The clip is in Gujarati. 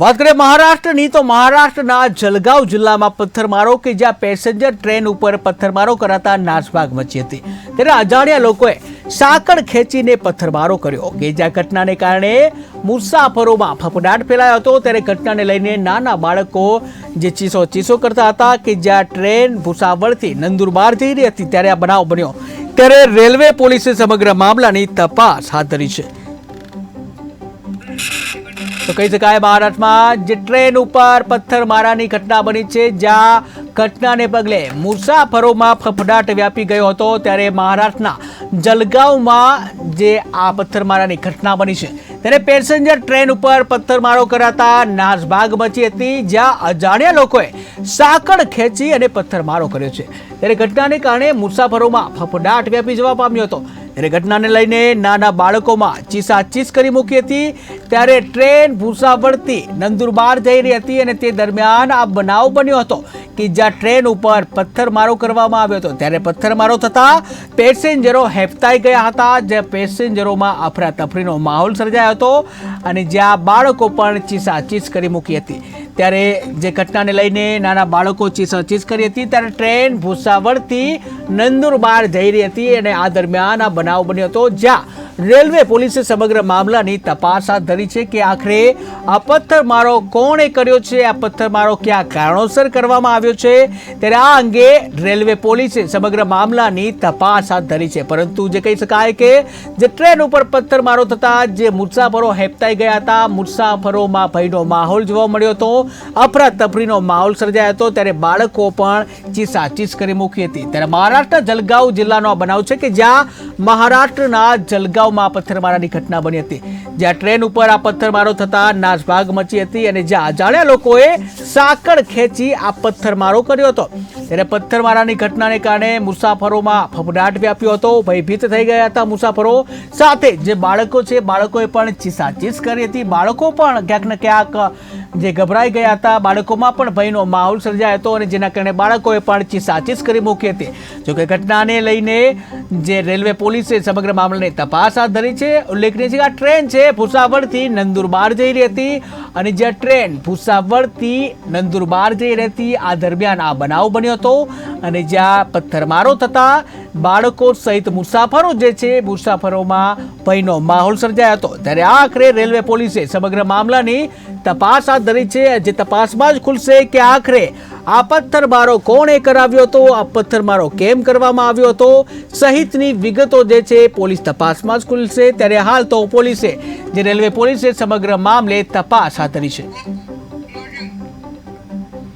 વાત કરીએ મહારાષ્ટ્રની, તો મહારાષ્ટ્રના જલગાંવ જિલ્લામાં પથ્થરમારો કે જ્યાં પેસેન્જર ટ્રેન ઉપર પથ્થરમારો કરાતા નાસભાગ મચી હતી. ત્યારે અજાણ્યા લોકોએ સાંકળ ખેંચીને પથ્થરમારો કર્યો. કે જ્યાં ઘટનાને કારણે મુસાફરોમાં ફફડાટ ફેલાયો હતો, ત્યારે ઘટનાને લઈને નાના બાળકો જે ચીસો ચીસો કરતા હતા કે જ્યાં ટ્રેન ભૂસાવળથી નંદુરબાર જઈ રહી હતી, ત્યારે આ બનાવ બન્યો. ત્યારે રેલવે પોલીસે સમગ્ર મામલાની તપાસ હાથ ધરી છે. તો કહી શકાય મહારાષ્ટ્રમાં જે ટ્રેન ઉપર પથ્થરમારાની ઘટના બની છે, જ્યાં ઘટનાને પગલે મુસાફરોમાં ફફડાટ વ્યાપી ગયો હતો, ત્યારે મહારાષ્ટ્રના જલગાંવમાં જે આ પથ્થરમારાની ઘટના બની છે, ત્યારે પેસેન્જર ટ્રેન ઉપર પથ્થરમારો કરાતા નાસભાગ મચી હતી, જ્યાં અજાણ્યા લોકોએ સાંકળ ખેંચી અને પથ્થરમારો કર્યો છે. ત્યારે ઘટનાને કારણે મુસાફરોમાં ફફડાટ વ્યાપી જવા પામ્યો હતો. ત્યારે ઘટનાને લઈને નાના બાળકોમાં ચીસાચીસ કરી મૂકી હતી. ત્યારે ટ્રેન ભૂસાવળથી નંદુરબાર જઈ રહી હતી અને તે દરમિયાન આ બનાવ બન્યો હતો કે જ્યાં ટ્રેન ઉપર પથ્થરમારો કરવામાં આવ્યો હતો. ત્યારે પથ્થરમારો થતા પેસેન્જરો હેફતાઈ ગયા હતા જે પેસેન્જરોમાં અફરાતફરીનો માહોલ સર્જાયો હતો અને જ્યાં બાળકો પણ ચીસાચીસ કરી મૂકી હતી. ત્યારે જે ઘટનાને લઈને નાના બાળકો ચીસાચીસ કરી હતી, ત્યારે ટ્રેન ભૂસાવળથી નંદુરબાર જઈ રહી હતી અને આ દરમિયાન આ બનાવ બન્યો હતો, જ્યાં રેલવે પોલીસે સમગ્ર મામલાની તપાસ હાથ ધરી છે કે આખરે આ પથ્થરમારો કોણે કર્યો છે, આ પથ્થરમારો કયા કારણોસર કરવામાં આવ્યો છે, ત્યારે આ અંગે રેલવે પોલીસે સમગ્ર મામલાની તપાસ હાથ ધરી છે. પરંતુ જે કહી શકાય કે જે ટ્રેન ઉપર પથ્થરમારો થતા જે મુસાફરો હેપતાઈ ગયા હતા, મુસાફરોમાં ભયનો માહોલ જોવા મળ્યો હતો. અફરાતફરીનો માહોલ સર્જાયો હતો. ત્યારે બાળકો પણ ચીસાચીસ કરી મૂકી હતી. ત્યારે મહારાષ્ટ્ર જલગાંવ જિલ્લાનો આ બનાવ છે કે જ્યાં મહારાષ્ટ્રના જલગાંવમાં પથ્થરમારાની ઘટના બની હતી. જ્યાં ટ્રેન ઉપર આ પથ્થરમારો થતા નાસભાગ મચી હતી અને જ્યાં અજાણ્યા લોકોએ સાંકળ ખેંચી આ પથ્થરમારો કર્યો હતો. ત્યારે પથ્થરમારાની ઘટનાને કારણે મુસાફરોમાં ફફડાટ વ્યાપ્યો હતો. ભયભીત થઈ ગયા હતા મુસાફરો. સાથે જે બાળકો છે, બાળકોએ પણ ચીસાચીસ કરી હતી. બાળકો પણ ક્યાંક ને ક્યાંક જે ગભરાઈ ગયા હતા, બાળકોમાં પણ ભયનો માહોલ સર્જાયો હતો અને જેના કારણે બાળકોએ પણ ચીસાચીસ કરી મૂકી હતી. જોકે ઘટનાને લઈને જે રેલવે પોલીસે સમગ્ર મામલાની તપાસ હાથ ધરી છે, ઉલ્લેખનીય છે કે આ ટ્રેન છે, ભૂસાવળથી નંદુરબાર જઈ રહી હતી અને જે ટ્રેન ભૂસાવળથી નંદુરબાર જઈ રહી હતી આ દરમિયાન આ બનાવ બન્યો હતો અને જ્યાં પથ્થરમારો થતા બાળકો સહિત મુસાફરો જે છે, મુસાફરોમાં ભયનો માહોલ સર્જાયો હતો. ત્યારે આખરે રેલવે પોલીસે સમગ્ર મામલાની તપાસ હાથ ધરી છે. જે તપાસમાં જ ખુલશે કે આખરે આ પથ્થરમારો કોણે કરાવ્યો હતો, આ પથ્થરમારો કેમ કરવામાં આવ્યો હતો, સહિતની વિગતો જે છે, પોલીસ તપાસમાં જ ખુલશે. ત્યારે હાલ તો પોલીસે, જે રેલવે પોલીસે સમગ્ર મામલે તપાસ હાથ ધરી છે.